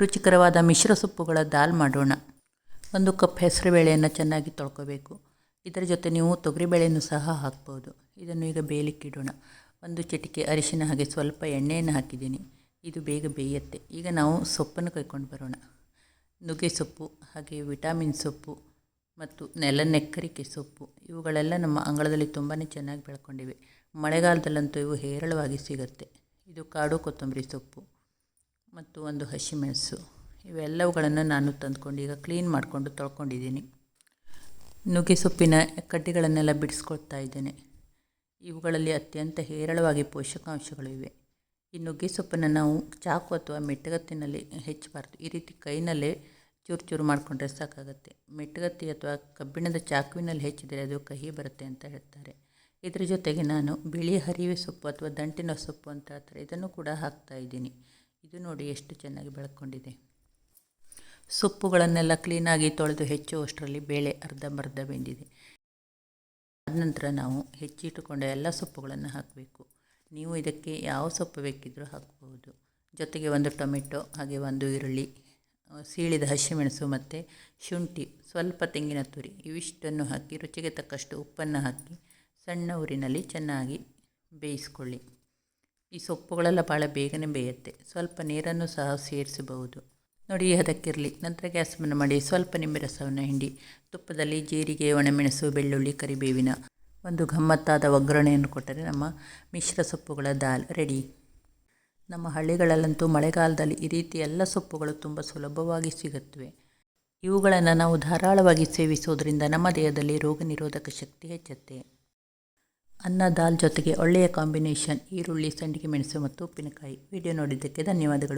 ರುಚಿಕರವಾದ ಮಿಶ್ರ ಸೊಪ್ಪುಗಳ ದಾಲ್ ಮಾಡೋಣ. ಒಂದು ಕಪ್ ಹೆಸರುಬೇಳೆಯನ್ನು ಚೆನ್ನಾಗಿ ತೊಳ್ಕೋಬೇಕು. ಇದರ ಜೊತೆ ನೀವು ತೊಗರಿಬೇಳೆಯನ್ನು ಸಹ ಹಾಕ್ಬೋದು. ಇದನ್ನು ಈಗ ಬೇಯಲಿಕ್ಕಿಡೋಣ ಒಂದು ಚಿಟಿಕೆ ಅರಿಶಿನ ಹಾಗೆ ಸ್ವಲ್ಪ ಎಣ್ಣೆಯನ್ನು ಹಾಕಿದ್ದೀನಿ. ಇದು ಬೇಗ ಬೇಯುತ್ತೆ. ಈಗ ನಾವು ಸೊಪ್ಪನ್ನು ಕೈಕೊಂಡು ಬರೋಣ. ನುಗ್ಗೆ ಸೊಪ್ಪು, ಹಾಗೆ ವಿಟಾಮಿನ್ ಸೊಪ್ಪು ಮತ್ತು ನೆಲನೆಕ್ಕರಿಕೆ ಸೊಪ್ಪು, ಇವುಗಳೆಲ್ಲ ನಮ್ಮ ಅಂಗಳದಲ್ಲಿ ತುಂಬಾ ಚೆನ್ನಾಗಿ ಬೆಳ್ಕೊಂಡಿವೆ. ಮಳೆಗಾಲದಲ್ಲಂತೂ ಇವು ಹೇರಳವಾಗಿ ಸಿಗುತ್ತೆ. ಇದು ಕಾಡು ಕೊತ್ತಂಬರಿ ಸೊಪ್ಪು. ಮತ್ತು ಒಂದು ಹಸಿಮೆಣಸು. ಇವೆಲ್ಲವುಗಳನ್ನು ನಾನು ತಂದುಕೊಂಡು ಈಗ ಕ್ಲೀನ್ ಮಾಡಿಕೊಂಡು ತೊಳ್ಕೊಂಡಿದ್ದೀನಿ. ನುಗ್ಗೆ ಸೊಪ್ಪಿನ ಕಡ್ಡಿಗಳನ್ನೆಲ್ಲ ಬಿಡಿಸ್ಕೊಳ್ತಾ ಇದ್ದೇನೆ. ಇವುಗಳಲ್ಲಿ ಅತ್ಯಂತ ಹೇರಳವಾಗಿ ಪೋಷಕಾಂಶಗಳು ಇವೆ. ಈ ನುಗ್ಗೆ ಸೊಪ್ಪನ್ನು ನಾವು ಚಾಕು ಅಥವಾ ಮೆಟ್ಟಗತ್ತಿನಲ್ಲಿ ಹೆಚ್ಚಬಾರ್ದು. ಈ ರೀತಿ ಕೈನಲ್ಲೇ ಚೂರು ಚೂರು ಮಾಡಿಕೊಂಡ್ರೆ ಸಾಕಾಗುತ್ತೆ. ಮೆಟ್ಟಗತ್ತಿ ಅಥವಾ ಕಬ್ಬಿಣದ ಚಾಕುವಿನಲ್ಲಿ ಹೆಚ್ಚಿದರೆ ಅದು ಕಹಿ ಬರುತ್ತೆ ಅಂತ ಹೇಳ್ತಾರೆ. ಇದರ ಜೊತೆಗೆ ನಾನು ಬಿಳಿ ಹರಿವೆ ಸೊಪ್ಪು ಅಥವಾ ದಂಟಿನ ಸೊಪ್ಪು ಅಂತ ಹೇಳ್ತಾರೆ. ಇದನ್ನು ಕೂಡ ಹಾಕ್ತಾ ಇದ್ದೀನಿ. ಇದು ನೋಡಿ ಎಷ್ಟು ಚೆನ್ನಾಗಿ ಬೆಳ್ಕೊಂಡಿದೆ. ಸೊಪ್ಪುಗಳನ್ನೆಲ್ಲ ಕ್ಲೀನಾಗಿ ತೊಳೆದು ಹೆಚ್ಚುವಷ್ಟರಲ್ಲಿ ಬೇಳೆ ಅರ್ಧಂಬರ್ಧ ಬೆಂದಿದೆ. ಆದ ನಂತರ ನಾವು ಹೆಚ್ಚಿಟ್ಟುಕೊಂಡ ಎಲ್ಲ ಸೊಪ್ಪುಗಳನ್ನು ಹಾಕಬೇಕು. ನೀವು ಇದಕ್ಕೆ ಯಾವ ಸೊಪ್ಪು ಬೇಕಿದ್ದರೂ ಹಾಕಬಹುದು ಜೊತೆಗೆ ಒಂದು ಟೊಮೆಟೊ, ಹಾಗೆ ಒಂದು ಈರುಳ್ಳಿ ಸೀಳಿದ ಹಸಿಮೆಣಸು ಮತ್ತು ಶುಂಠಿ, ಸ್ವಲ್ಪ ತೆಂಗಿನ ತುರಿ, ಇವಿಷ್ಟನ್ನು ಹಾಕಿ ರುಚಿಗೆ ತಕ್ಕಷ್ಟು ಉಪ್ಪನ್ನು ಹಾಕಿ ಸಣ್ಣ ಊರಿನಲ್ಲಿ ಚೆನ್ನಾಗಿ ಬೇಯಿಸ್ಕೊಳ್ಳಿ. ಈ ಸೊಪ್ಪುಗಳೆಲ್ಲ ಭಾಳ ಬೇಗನೆ ಬೇಯುತ್ತೆ. ಸ್ವಲ್ಪ ನೀರನ್ನು ಸಹ ಸೇರಿಸಬಹುದು. ನೋಡಿ, ಅದಕ್ಕಿರಲಿ. ನಂತರ ಗ್ಯಾಸನ್ನು ಮಾಡಿ. ಸ್ವಲ್ಪ ನಿಂಬೆ ರಸವನ್ನು ಹಿಂಡಿ. ತುಪ್ಪದಲ್ಲಿ ಜೀರಿಗೆ, ಒಣಮೆಣಸು, ಬೆಳ್ಳುಳ್ಳಿ, ಕರಿಬೇವಿನ ಒಂದು ಗಮ್ಮತ್ತಾದ ಒಗ್ಗರಣೆಯನ್ನು ಕೊಟ್ಟರೆ ನಮ್ಮ ಮಿಶ್ರ ಸೊಪ್ಪುಗಳ ದಾಲ್ ರೆಡಿ. ನಮ್ಮ ಹಳ್ಳಿಗಳಲ್ಲಂತೂ ಮಳೆಗಾಲದಲ್ಲಿ ಈ ರೀತಿ ಎಲ್ಲ ಸೊಪ್ಪುಗಳು ತುಂಬ ಸುಲಭವಾಗಿ ಸಿಗುತ್ತವೆ. ಇವುಗಳನ್ನು ನಾವು ಧಾರಾಳವಾಗಿ ಸೇವಿಸೋದರಿಂದ ನಮ್ಮ ದೇಹದಲ್ಲಿ ರೋಗ ನಿರೋಧಕ ಶಕ್ತಿ ಹೆಚ್ಚುತ್ತೆ. ಅನ್ನ ದಾಲ್ ಜೊತೆಗೆ ಒಳ್ಳೆಯ ಕಾಂಬಿನೇಷನ್ ಈರುಳ್ಳಿ ಸಂಡಿಗೆ ಮೆಣಸು ಮತ್ತು ಉಪ್ಪಿನಕಾಯಿ. ವಿಡಿಯೋ ನೋಡಿದ್ದಕ್ಕೆ ಧನ್ಯವಾದಗಳು.